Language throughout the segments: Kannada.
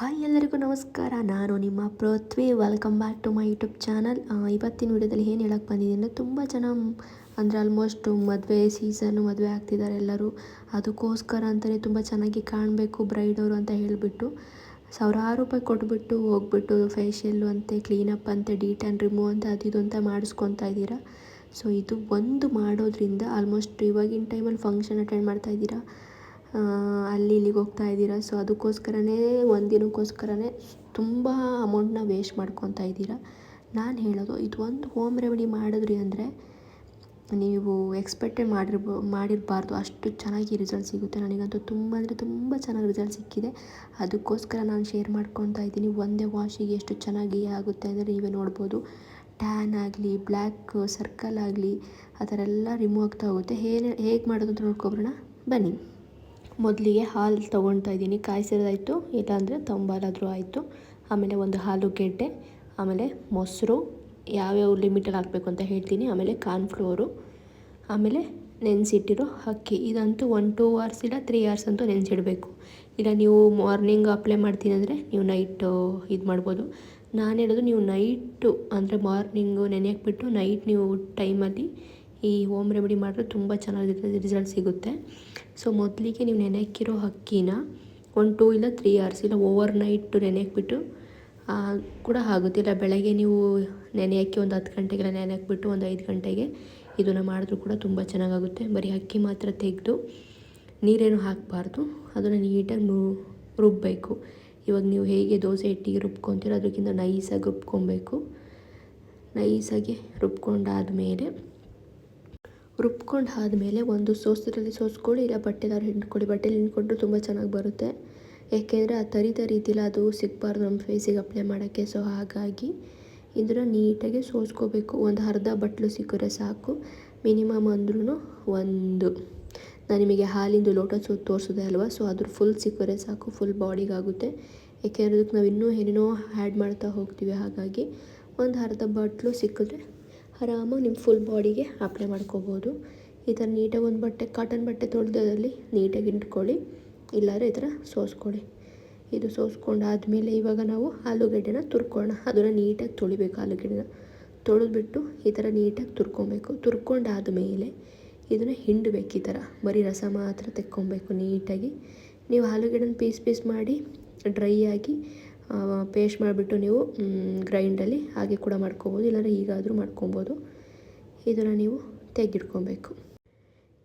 ಹಾಯ್ ಎಲ್ಲರಿಗೂ ನಮಸ್ಕಾರ. ನಾನು ನಿಮ್ಮ Prithvi. Welcome back to my YouTube channel ಇವತ್ತಿನ ವಿಡಿಯೋದಲ್ಲಿ ಏನು ಹೇಳಕ್ಕೆ ಬಂದಿದ್ದೀನಿ ಅಂದರೆ ತುಂಬ ಜನ ಅಂದರೆ ಆಲ್ಮೋಸ್ಟ್ ಮದುವೆ ಸೀಸನ್ನು ಮದುವೆ ಆಗ್ತಿದ್ದಾರೆ ಎಲ್ಲರೂ. ಅದಕ್ಕೋಸ್ಕರ ಅಂತಲೇ ತುಂಬ ಚೆನ್ನಾಗಿ ಕಾಣಬೇಕು ಬ್ರೈಡವರು ಅಂತ ಹೇಳಿಬಿಟ್ಟು. ಸಾವಿರಾರು ರೂಪಾಯಿ ಕೊಟ್ಬಿಟ್ಟು ಹೋಗ್ಬಿಟ್ಟು ಫೇಶಿಯಲ್ಲು ಅಂತೆ ಕ್ಲೀನಪ್ ಅಂತೆ ಡೀಟ್ ಆ್ಯಂಡ್ ರಿಮೂವ್ ಅಂತ, ಅದು ಇದು ಅಂತ ಮಾಡಿಸ್ಕೊತಾ ಇದ್ದೀರಾ. ಸೊ ಇದು ಒಂದು ಮಾಡೋದ್ರಿಂದ ಆಲ್ಮೋಸ್ಟ್ ಇವಾಗಿನ ಟೈಮಲ್ಲಿ ಫಂಕ್ಷನ್ ಅಟೆಂಡ್ ಮಾಡ್ತಾ ಇದ್ದೀರಾ? ಅಲ್ಲಿ ಇಲ್ಲಿಗೆ ಹೋಗ್ತಾ ಇದ್ದೀರಾ? ಸೊ ಅದಕ್ಕೋಸ್ಕರನೇ, ಒಂದು ದಿನಕ್ಕೋಸ್ಕರನೇ ತುಂಬ ಅಮೌಂಟ್ನ ವೇಸ್ಟ್ ಮಾಡ್ಕೊತಾ ಇದ್ದೀರಾ? ನಾನು ಹೇಳೋದು, ಇದು ಒಂದು ಹೋಮ್ ರೆಮಿಡಿ ಮಾಡಿದ್ರಿ ಅಂದರೆ ನೀವು ಎಕ್ಸ್ಪೆಕ್ಟೆಡ್ ಮಾಡಿರ್ಬೋ, ಮಾಡಿರಬಾರ್ದು. ಅಷ್ಟು ಚೆನ್ನಾಗಿ ರಿಸಲ್ಟ್ ಸಿಗುತ್ತೆ. ನನಗಂತೂ ತುಂಬ ಅಂದರೆ ತುಂಬ ಚೆನ್ನಾಗಿ ರಿಸಲ್ಟ್ ಸಿಕ್ಕಿದೆ. ಅದಕ್ಕೋಸ್ಕರ ನಾನು ಶೇರ್ ಮಾಡ್ಕೊತಾ ಇದ್ದೀನಿ. ಒಂದೇ ವಾಶಿಗೆ ಎಷ್ಟು ಚೆನ್ನಾಗಿ ಆಗುತ್ತೆ ಅಂದರೆ ನೀವೇ ನೋಡ್ಬೋದು. ಟ್ಯಾನ್ ಆಗಲಿ ಬ್ಲ್ಯಾಕ್ ಸರ್ಕಲ್ ಆಗಲಿ, ಆ ಥರ ಎಲ್ಲ ರಿಮೂವ್ ಆಗ್ತಾ ಹೋಗುತ್ತೆ. ಹೇಗೆ ಹೇಗೆ ಮಾಡೋದು ಅಂತ ನೋಡ್ಕೊಬರೋಣ? ಬನ್ನಿ. ಮೊದಲಿಗೆ ಹಾಲು ತೊಗೊಳ್ತಾ ಇದ್ದೀನಿ. ಕಾಯಿಸಿರೋದಾಯಿತು, ಇಲ್ಲಾಂದರೆ ತಂಬಾಲಾದರೂ ಆಯಿತು. ಆಮೇಲೆ ಒಂದು ಆಲೂಗೆಡ್ಡೆ ಆಮೇಲೆ ಮೊಸರು, ಯಾವ್ಯಾವ ಲಿಮಿಟಲ್ಲಿ ಹಾಕಬೇಕು ಅಂತ ಹೇಳ್ತೀನಿ. ಆಮೇಲೆ ಕಾರ್ನ್ಫ್ಲೋರು ಆಮೇಲೆ ನೆನೆಸಿಟ್ಟಿರೋ ಅಕ್ಕಿ. ಇದಂತೂ ಒನ್, ಟೂ ಅವರ್ಸ್ ಇಲ್ಲ, ತ್ರೀ ಅವರ್ಸ್ ಅಂತೂ ನೆನೆಸಿಡಬೇಕು. ಇಲ್ಲ, ನೀವು ಮಾರ್ನಿಂಗ್ ಅಪ್ಲೈ ಮಾಡ್ತೀನಿ ಅಂದರೆ ನೀವು ನೈಟು ಇದು ಮಾಡ್ಬೋದು. ನಾನು ಹೇಳೋದು ನೀವು ನೈಟು, ಅಂದರೆ ಮಾರ್ನಿಂಗು ನೆನೆಯಕ್ಬಿಟ್ಟು ನೈಟ್ ನೀವು ಟೈಮಲ್ಲಿ ಈ ಹೋಮ್ ರೆಮಿಡಿ ಮಾಡಿದ್ರೆ ತುಂಬ ಚೆನ್ನಾಗಿ ರಿಸಲ್ಟ್ ಸಿಗುತ್ತೆ. ಸೊ ಮೊದಲಿಗೆ ನೀವು ನೆನೆಯಕ್ಕಿರೋ ಅಕ್ಕಿನ ಒಂದು ಟೂ ಇಲ್ಲ ತ್ರೀ ಅವರ್ಸ್ ಇಲ್ಲ ಓವರ್ ನೈಟ್ ನೆನೆಯಕ್ಬಿಟ್ಟು ಕೂಡ ಆಗುತ್ತೆ. ಇಲ್ಲ ಬೆಳಗ್ಗೆ ನೀವು ನೆನೆಯೋಕ್ಕೆ ಒಂದು ಹತ್ತು ಗಂಟೆಗೆಲ್ಲ ನೆನೆಯಕ್ಬಿಟ್ಟು ಒಂದು ಐದು ಗಂಟೆಗೆ ಇದನ್ನು ಮಾಡಿದ್ರೂ ಕೂಡ ತುಂಬ ಚೆನ್ನಾಗಾಗುತ್ತೆ. ಬರೀ ಅಕ್ಕಿ ಮಾತ್ರ ತೆಗೆದು ನೀರೇನು ಹಾಕಬಾರ್ದು. ಅದನ್ನು ನೀಟಾಗಿ ರುಬ್ಬಬೇಕು ಇವಾಗ ನೀವು ಹೇಗೆ ದೋಸೆ ಹಿಟ್ಟಿಗೆ ರುಬ್ಕೊತೀರೋ ಅದಕ್ಕಿಂತ ನೈಸಾಗಿ ರುಬ್ಕೊಬೇಕು. ನೈಸಾಗಿ ರುಬ್ಕೊಂಡಾದಮೇಲೆ ರುಬ್ಕೊಂಡು ಆದಮೇಲೆ ಒಂದು ಸೋಸರಲ್ಲಿ ಸೋಸ್ಕೊಳ್ಳಿ ಇಲ್ಲ ಬಟ್ಟೆದಾರು ಹಿಂಡ್ಕೊಳ್ಳಿ ಬಟ್ಟೆಲಿ ಹಿಂಡ್ಕೊಂಡ್ರೆ ತುಂಬ ಚೆನ್ನಾಗಿ ಬರುತ್ತೆ. ಏಕೆಂದರೆ ಆ ತರಿದ ರೀತಿಲಿ ಅದು ಸಿಗಬಾರ್ದು ನಮ್ಮ ಫೇಸಿಗೆ ಅಪ್ಲೈ ಮಾಡೋಕ್ಕೆ. ಸೊ ಹಾಗಾಗಿ ಇದನ್ನು ನೀಟಾಗಿ ಸೋಸ್ಕೋಬೇಕು. ಒಂದು ಅರ್ಧ ಬಟ್ಲು ಸಿಕ್ಕರೆ ಸಾಕು. ಮಿನಿಮಮ್ ಅಂದ್ರೂ ಒಂದು. ನಾನು ನಿಮಗೆ ಹಾಲಿಂದು ಲೋಟ ಸೋ ತೋರಿಸಿದೆ ಅಲ್ವಾ? ಸೊ ಅದ್ರ ಫುಲ್ ಸಿಕ್ಕರೆ ಸಾಕು ಫುಲ್ ಬಾಡಿಗಾಗುತ್ತೆ ಏಕೆಂದರೆ ಅದಕ್ಕೆ ನಾವು ಇನ್ನೂ ಏನೇನೋ ಆ್ಯಡ್ ಮಾಡ್ತಾ ಹೋಗ್ತೀವಿ. ಹಾಗಾಗಿ ಒಂದು ಅರ್ಧ ಬಟ್ಲು ಸಿಕ್ಕಿದ್ರೆ ಆರಾಮಾಗಿ ನಿಮ್ಮ ಫುಲ್ ಬಾಡಿಗೆ ಅಪ್ಲೈ ಮಾಡ್ಕೋಬೋದು. ಈ ಥರ ನೀಟಾಗಿ ಒಂದು ಬಟ್ಟೆ ಕಾಟನ್ ಬಟ್ಟೆ ತೊಳೆದಲ್ಲಿ ನೀಟಾಗಿ ಇಟ್ಕೊಳ್ಳಿ. ಇಲ್ಲಾಂದರೆ ಈ ಥರ ಸೋಸ್ಕೊಳ್ಳಿ. ಇದು ಸೋಸ್ಕೊಂಡಾದಮೇಲೆ ಇವಾಗ ನಾವು ಆಲೂಗಡ್ಡೆನ ತುರ್ಕೊಳ್ಳೋಣ. ಅದನ್ನು ನೀಟಾಗಿ ತೊಳಿಬೇಕು ಆಲೂಗಡ್ಡೆನ. ತೊಳೆದ್ಬಿಟ್ಟು ಈ ಥರ ನೀಟಾಗಿ ತುರ್ಕೊಬೇಕು. ತುರ್ಕೊಂಡಾದಮೇಲೆ ಇದನ್ನು ಹಿಂಡಬೇಕು ಈ ಥರ. ಬರೀ ರಸ ಮಾತ್ರ ತೆಕ್ಕೊಬೇಕು ನೀಟಾಗಿ. ನೀವು ಆಲೂಗಡ್ಡೆನ ಪೀಸ್ ಪೀಸ್ ಮಾಡಿ ಡ್ರೈ ಆಗಿ ಪೇಸ್ಟ್ ಮಾಡಿಬಿಟ್ಟು ನೀವು ಗ್ರೈಂಡಲ್ಲಿ ಹಾಗೆ ಕೂಡ ಮಾಡ್ಕೊಬೋದು. ಇಲ್ಲಾಂದರೆ ಹೀಗಾದರೂ ಮಾಡ್ಕೊಬೋದು. ಇದನ್ನು ನೀವು ತೆಗೆದಿಟ್ಕೊಬೇಕು.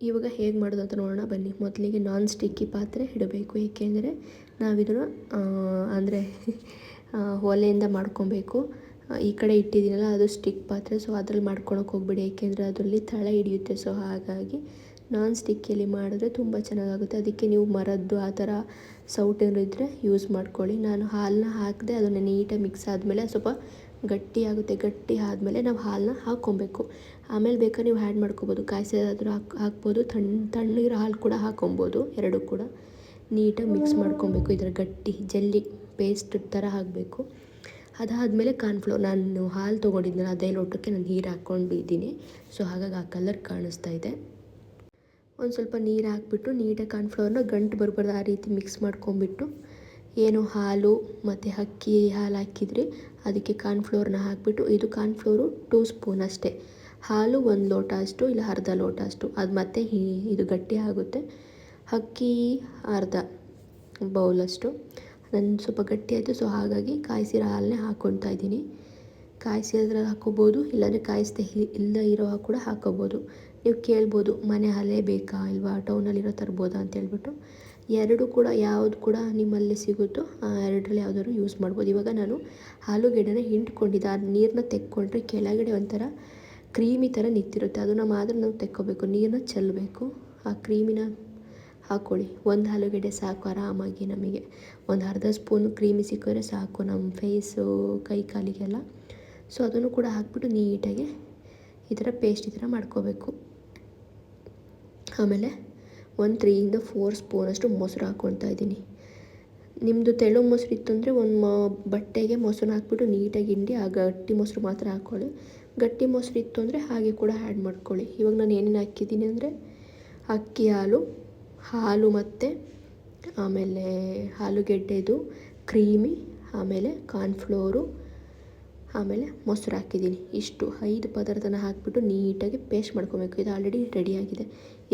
ಇವಾಗ ಹೇಗೆ ಮಾಡೋದು ಅಂತ ನೋಡೋಣ. ಬನ್ನಿ. ಮೊದಲಿಗೆ ನಾನ್ ಸ್ಟಿಕ್ಕಿ ಪಾತ್ರೆ ಇಡಬೇಕು. ಏಕೆಂದರೆ ನಾವಿದನ್ನು ಅಂದರೆ ಒಲೆಯಿಂದ ಮಾಡ್ಕೊಬೇಕು. ಈ ಕಡೆ ಇಟ್ಟಿದ್ದೀನಲ್ಲ, ಅದು ಸ್ಟಿಕ್ ಪಾತ್ರೆ. ಸೊ ಅದ್ರಲ್ಲಿ ಮಾಡ್ಕೊಳಕ್ಕೆ ಹೋಗ್ಬಿಡಿ. ಏಕೆಂದರೆ ಅದರಲ್ಲಿ ತಳ ಹಿಡಿಯುತ್ತೆ. ಸೊ ಹಾಗಾಗಿ ನಾನ್ ಸ್ಟಿಕ್ಕಿಯಲ್ಲಿ ಮಾಡಿದ್ರೆ ತುಂಬ ಚೆನ್ನಾಗಾಗುತ್ತೆ. ಅದಕ್ಕೆ ನೀವು ಮರದ್ದು ಆ ಥರ ಸೌಟ್ ಇದ್ದರೆ ಯೂಸ್ ಮಾಡ್ಕೊಳ್ಳಿ. ನಾನು ಹಾಲನ್ನ ಹಾಕಿದೆ ಅದನ್ನು ನೀಟಾಗಿ ಮಿಕ್ಸ್ ಆದಮೇಲೆ ಸ್ವಲ್ಪ ಗಟ್ಟಿಯಾಗುತ್ತೆ ಗಟ್ಟಿ ಆದಮೇಲೆ ನಾವು ಹಾಲನ್ನ ಹಾಕ್ಕೊಬೇಕು. ಆಮೇಲೆ ಬೇಕಾದ್ರೆ ನೀವು ಆ್ಯಡ್ ಮಾಡ್ಕೊಬೋದು. ಕಾಯಿಸೋದಾದರೂ ಹಾಕಿ, ಹಾಕ್ಬೋದು. ತಣ್ಣ ತಣ್ಣಗಿರೋ ಹಾಲು ಕೂಡ ಹಾಕ್ಕೊಬೋದು. ಎರಡೂ ಕೂಡ ನೀಟಾಗಿ ಮಿಕ್ಸ್ ಮಾಡ್ಕೊಬೇಕು. ಇದರ ಗಟ್ಟಿ, ಜಲ್ಲಿ ಪೇಸ್ಟ್ ಥರ ಹಾಕಬೇಕು. ಅದಾದಮೇಲೆ ಕಾರ್ನ್ಫ್ಲೋರ್ ನಾನು ಹಾಲು ತೊಗೊಂಡಿದ್ನಲ್ಲ, ಅದೇ ಲೋಟಕ್ಕೆ ನಾನು ನೀರು ಹಾಕ್ಕೊಂಡಿದ್ದೀನಿ. ಸೊ ಹಾಗಾಗಿ ಆ ಕಲರ್ ಕಾಣಿಸ್ತಾ ಇದೆ. ಒಂದು ಸ್ವಲ್ಪ ನೀರು ಹಾಕ್ಬಿಟ್ಟು ನೀಟಾಗಿ ಕಾರ್ನ್ಫ್ಲವರ್ನ ಗಂಟು ಬರ್ಬಾರ್ದು ಆ ರೀತಿ ಮಿಕ್ಸ್ ಮಾಡ್ಕೊಂಬಿಟ್ಟು ಏನು ಹಾಲು ಮತ್ತು ಅಕ್ಕಿ ಹಾಲು ಹಾಕಿದ್ರಿ ಅದಕ್ಕೆ ಕಾರ್ನ್ಫ್ಲೋರ್ನ ಹಾಕಿಬಿಟ್ಟು ಇದು ಕಾರ್ನ್ಫ್ಲೋರು ಟೂ ಸ್ಪೂನ್ ಅಷ್ಟೇ. ಹಾಲು ಒಂದು ಲೋಟ ಅಷ್ಟು ಇಲ್ಲ ಅರ್ಧ ಲೋಟ ಅಷ್ಟು. ಅದು ಮತ್ತೆ ಇದು ಗಟ್ಟಿ ಆಗುತ್ತೆ. ಅಕ್ಕಿ ಅರ್ಧ ಬೌಲಷ್ಟು ನನ್ನ ಸ್ವಲ್ಪ ಗಟ್ಟಿ ಆಯಿತು, ಸೊ ಹಾಗಾಗಿ ಕಾಯಿಸಿರೋ ಹಾಲನ್ನೇ ಹಾಕ್ಕೊಳ್ತಾ ಇದ್ದೀನಿ. ಕಾಯಿಸಿದ್ರಲ್ಲಿ ಹಾಕ್ಕೋಬೋದು, ಇಲ್ಲಾಂದರೆ ಕಾಯಿಸದೆ ಇಲ್ಲ ಇರೋ ಕೂಡ ಹಾಕ್ಕೋಬೋದು. ನೀವು ಕೇಳ್ಬೋದು, ಮನೆ ಹಾಲೇ ಬೇಕಾ ಇಲ್ವಾ ಟೌನಲ್ಲಿರೋ ತರ್ಬೋದಾ ಅಂತ ಹೇಳ್ಬಿಟ್ಟು. ಎರಡು ಕೂಡ ಯಾವುದು ಕೂಡ ನಿಮ್ಮಲ್ಲಿ ಸಿಗುತ್ತೋ ಆ ಎರಡರಲ್ಲಿ ಯಾವುದಾದ್ರು ಯೂಸ್ ಮಾಡ್ಬೋದು. ಇವಾಗ ನಾನು ಆಲೂಗೆಡ್ಡೆನ ಹಿಂಡ್ಕೊಂಡಿದ್ದೆ ಆ ನೀರನ್ನ ತೆಕ್ಕೊಂಡ್ರೆ ಕೆಳಗಡೆ ಒಂಥರ ಕ್ರೀಮಿ ಥರ ನಿಂತಿರುತ್ತೆ. ಅದನ್ನು ಮಾತ್ರ ನಾವು ತೆಕ್ಕೋಬೇಕು. ನೀರನ್ನ ಚೆಲ್ಲಬೇಕು ಆ ಕ್ರೀಮಿನ ಹಾಕ್ಕೊಳ್ಳಿ ಒಂದು ಆಲೂಗೆಡ್ಡೆ ಸಾಕು ಆರಾಮಾಗಿ ನಮಗೆ. ಒಂದು ಅರ್ಧ ಸ್ಪೂನ್ ಕ್ರೀಮಿ ಸಿಕ್ಕಿದ್ರೆ ಸಾಕು ನಮ್ಮ ಫೇಸು ಕೈ ಕಾಲಿಗೆಲ್ಲ. ಸೊ ಅದನ್ನು ಕೂಡ ಹಾಕ್ಬಿಟ್ಟು ನೀಟಾಗಿ ಈ ಥರ ಪೇಸ್ಟ್ ಈ ಥರ ಮಾಡ್ಕೋಬೇಕು. ಆಮೇಲೆ ಒಂದು ತ್ರೀಯಿಂದ ಫೋರ್ ಸ್ಪೂನಷ್ಟು ಮೊಸರು ಹಾಕ್ಕೊಳ್ತಾ ಇದ್ದೀನಿ. ನಿಮ್ಮದು ತೆಳು ಮೊಸರು ಇತ್ತು ಅಂದರೆ ಒಂದು ಬಟ್ಟೆಗೆ ಮೊಸರು ಹಾಕ್ಬಿಟ್ಟು ನೀಟಾಗಿ ಹಿಂಡಿ ಆ ಗಟ್ಟಿ ಮೊಸರು ಮಾತ್ರ ಹಾಕ್ಕೊಳ್ಳಿ. ಗಟ್ಟಿ ಮೊಸರು ಇತ್ತು ಅಂದರೆ ಹಾಗೆ ಕೂಡ ಆ್ಯಡ್ ಮಾಡ್ಕೊಳ್ಳಿ. ಇವಾಗ ನಾನು ಏನೇನು ಹಾಕಿದ್ದೀನಿ ಅಂದರೆ ಅಕ್ಕಿ, ಹಾಲು ಹಾಲು ಮತ್ತು ಆಮೇಲೆ ಆಲೂಗೆಡ್ಡೆದು, ಕ್ರೀಮಿ, ಆಮೇಲೆ ಕಾರ್ನ್ಫ್ಲೋರು ಆಮೇಲೆ ಮೊಸರು ಹಾಕಿದ್ದೀನಿ. ಇಷ್ಟು ಐದು ಪದಾರ್ಥನ ಹಾಕಿಬಿಟ್ಟು ನೀಟಾಗಿ ಪೇಸ್ಟ್ ಮಾಡ್ಕೊಬೇಕು. ಇದು ಆಲ್ರೆಡಿ ರೆಡಿಯಾಗಿದೆ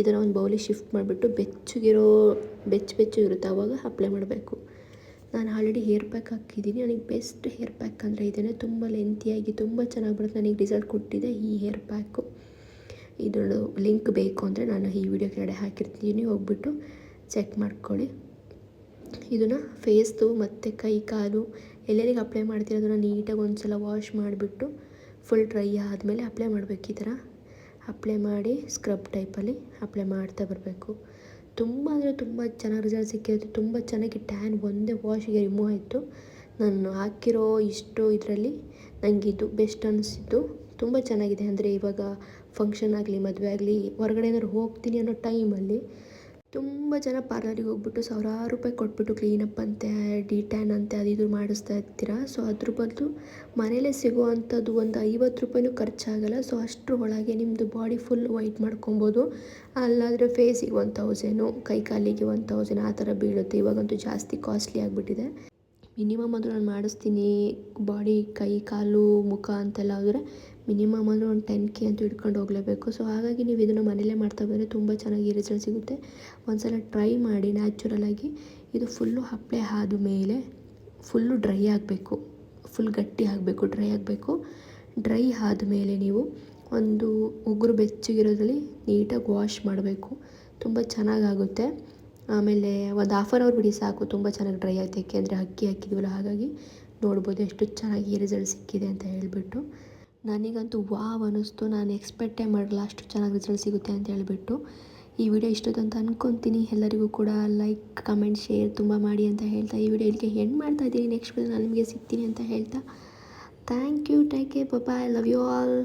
ಇದನ್ನು ಒಂದು ಬೌಲಿಗೆ ಶಿಫ್ಟ್ ಮಾಡಿಬಿಟ್ಟು ಬೆಚ್ಚಗಿರೋ, ಬೆಚ್ಚ ಬೆಚ್ಚು ಇರುತ್ತೆ. ಆವಾಗ ಅಪ್ಲೈ ಮಾಡಬೇಕು. ನಾನು ಆಲ್ರೆಡಿ ಹೇರ್ ಪ್ಯಾಕ್ ಹಾಕಿದ್ದೀನಿ. ನನಗೆ ಬೆಸ್ಟ್ ಹೇರ್ ಪ್ಯಾಕ್ ಅಂದರೆ ಇದೇ ತುಂಬ ಲೆಂತಿಯಾಗಿ ತುಂಬ ಚೆನ್ನಾಗಿ ಬರುತ್ತೆ. ನನಗೆ ರಿಸಲ್ಟ್ ಕೊಟ್ಟಿದೆ ಈ ಹೇರ್ ಪ್ಯಾಕು ಇದ್ರ ಲಿಂಕ್ ಬೇಕು ಅಂದರೆ ನಾನು ಈ ವಿಡಿಯೋ ಕೆಳಗಡೆ ಹಾಕಿರ್ತೀನಿ. ಹೋಗ್ಬಿಟ್ಟು ಚೆಕ್ ಮಾಡ್ಕೊಳ್ಳಿ. ಇದನ್ನು ಫೇಸ್ದು ಮತ್ತು ಕೈ, ಕಾಲು ಎಲ್ಲೆಲ್ಲಿಗೆ ಅಪ್ಲೈ ಮಾಡ್ತೀರ ಅದನ್ನು ನೀಟಾಗಿ ಒಂದು ಸಲ ವಾಶ್ ಮಾಡಿಬಿಟ್ಟು ಫುಲ್ ಡ್ರೈ ಆದಮೇಲೆ ಅಪ್ಲೈ ಮಾಡಬೇಕು ಈ ಥರ ಅಪ್ಲೈ ಮಾಡಿ ಸ್ಕ್ರಬ್ ಟೈಪಲ್ಲಿ ಅಪ್ಲೈ ಮಾಡ್ತಾ ಬರಬೇಕು. ತುಂಬ ಅಂದರೆ ತುಂಬ ಚೆನ್ನಾಗಿ ರಿಸಲ್ಟ್ ಸಿಕ್ಕಿರುತ್ತೆ. ತುಂಬ ಚೆನ್ನಾಗಿ ಟ್ಯಾನ್ ಒಂದೇ ವಾಶಿಗೆ ರಿಮೂವ್ ಆಯಿತು. ನಾನು ಹಾಕಿರೋ ಇಷ್ಟು ಇದರಲ್ಲಿ ನನಗೆ ಇದು ಬೆಸ್ಟ್ ಅನಿಸಿದ್ದು. ತುಂಬ ಚೆನ್ನಾಗಿದೆ. ಅಂದರೆ ಇವಾಗ ಫಂಕ್ಷನ್ ಆಗಲಿ, ಮದುವೆ ಆಗಲಿ ಹೊರಗಡೆ ಏನಾದ್ರು ಹೋಗ್ತೀನಿ ಅನ್ನೋ ಟೈಮಲ್ಲಿ ತುಂಬ ಜನ ಪಾರ್ಲರಿಗೆ ಹೋಗ್ಬಿಟ್ಟು ಸಾವಿರಾರು ರೂಪಾಯಿ ಕೊಟ್ಬಿಟ್ಟು ಕ್ಲೀನಪ್ ಅಂತೆ ಡಿ ಟ್ಯಾನ್ ಅಂತೆ, ಅದು ಇದು ಮಾಡಿಸ್ತಾ ಇರ್ತೀರ? ಸೊ ಅದ್ರ ಬದಲು ಮನೇಲೇ ಸಿಗುವಂಥದ್ದು ಒಂದು ಐವತ್ತು ರೂಪಾಯಿನೂ ಖರ್ಚಾಗಲ್ಲ. ಸೊ ಅಷ್ಟರ ಒಳಗೆ ನಿಮ್ಮದು ಬಾಡಿ ಫುಲ್ ವೈಟ್ ಮಾಡ್ಕೊಬೋದು. ಅಲ್ಲಾದರೆ ಫೇಸಿಗೆ ಒನ್ ತೌಸಂಡು ಕೈ ಕಾಲಿಗೆ ಒನ್ ತೌಸಂಡ್ ಆ ಥರ ಬೀಳುತ್ತೆ. ಇವಾಗಂತೂ ಜಾಸ್ತಿ ಕಾಸ್ಟ್ಲಿ ಆಗಿಬಿಟ್ಟಿದೆ. ಮಿನಿಮಮ್ ಅಂದರೂ ನಾನು ಮಾಡಿಸ್ತೀನಿ. ಬಾಡಿ ಕೈ, ಕಾಲು, ಮುಖ ಅಂತೆಲ್ಲ ಆದರೆ ಮಿನಿಮಮ್ ಅಂದರೆ ಒಂದು ಟೆನ್ ಕೆ ಅಂತೂ ಇಟ್ಕೊಂಡು ಹೋಗಲೇಬೇಕು. ಸೊ ಹಾಗಾಗಿ ನೀವು ಇದನ್ನು ಮನೆಯಲ್ಲೇ ಮಾಡ್ತಾ ಬಂದರೆ ತುಂಬ ಚೆನ್ನಾಗಿ ರಿಸಲ್ಟ್ ಸಿಗುತ್ತೆ. ಒಂದ್ಸಲ ಟ್ರೈ ಮಾಡಿ ನ್ಯಾಚುರಲಾಗಿ ಇದು ಫುಲ್ಲು ಹಪ್ಪಳೆ ಆದ ಮೇಲೆ ಫುಲ್ಲು ಡ್ರೈ ಆಗಬೇಕು. ಫುಲ್ ಗಟ್ಟಿ ಆಗಬೇಕು ಡ್ರೈ ಆಗಬೇಕು. ಡ್ರೈ ಆದಮೇಲೆ ನೀವು ಒಂದು ಉಗುರು ಬೆಚ್ಚಗಿರೋದ್ರಲ್ಲಿ ನೀಟಾಗಿ ವಾಶ್ ಮಾಡಬೇಕು. ತುಂಬ ಚೆನ್ನಾಗಾಗುತ್ತೆ ಆಮೇಲೆ ಒಂದು ಹಾಫ್ ಆನ್ ಅವರ್ ಬಿಡಿ ಸಾಕು. ತುಂಬ ಚೆನ್ನಾಗಿ ಡ್ರೈ ಆಯಿತು. ಏಕೆಂದರೆ ಅಕ್ಕಿ ಹಾಕಿದ್ವಲ್ಲ, ಹಾಗಾಗಿ ನೋಡ್ಬೋದು ಎಷ್ಟು ಚೆನ್ನಾಗಿ ರಿಸಲ್ಟ್ ಸಿಕ್ಕಿದೆ ಅಂತ ಹೇಳಿಬಿಟ್ಟು. ನನಗಂತೂ ವಾವ್ ಅನ್ನಿಸ್ತು. ನಾನು ಎಕ್ಸ್ಪೆಕ್ಟೇ ಮಾಡಲ್ಲ ಅಷ್ಟು ಚೆನ್ನಾಗಿ ರಿಸಲ್ಟ್ ಸಿಗುತ್ತೆ ಅಂತ ಹೇಳಿಬಿಟ್ಟು. ಈ ವಿಡಿಯೋ ಇಷ್ಟೊತ್ತಂತ ಅಂದ್ಕೊತೀನಿ ಎಲ್ಲರಿಗೂ ಕೂಡ ಲೈಕ್ ಕಮೆಂಟ್ ಶೇರ್ ತುಂಬ ಮಾಡಿ ಅಂತ ಹೇಳ್ತಾ ಈ ವಿಡಿಯೋ ಇಲ್ಲಿಗೆ ಹೆಣ್ಣು ಮಾಡ್ತಾ ಇದ್ದೀನಿ. ನೆಕ್ಸ್ಟ್ ನಾನು ನಿಮಗೆ ಸಿಗ್ತೀನಿ ಅಂತ ಹೇಳ್ತಾ. Thank you take care bye I love you all